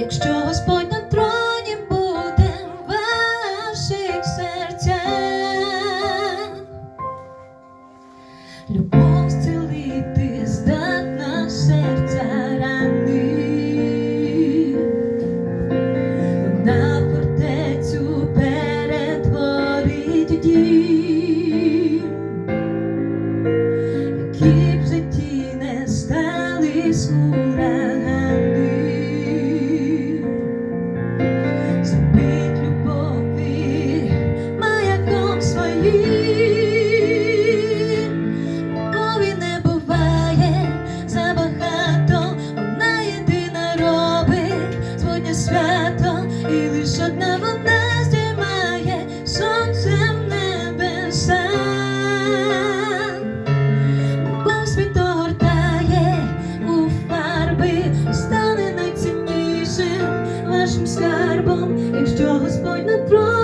якщо Господь на троні буде в ваших серцях. Любов зцілити здатна серця рани. На фортецю перетворить дім, які б житті не стали урагани. Своє свято, і лиш одне вона здіймає сонцем небеса. Любов світ у фарби, стане найціннішим вашим скарбом, якщо Господь на троні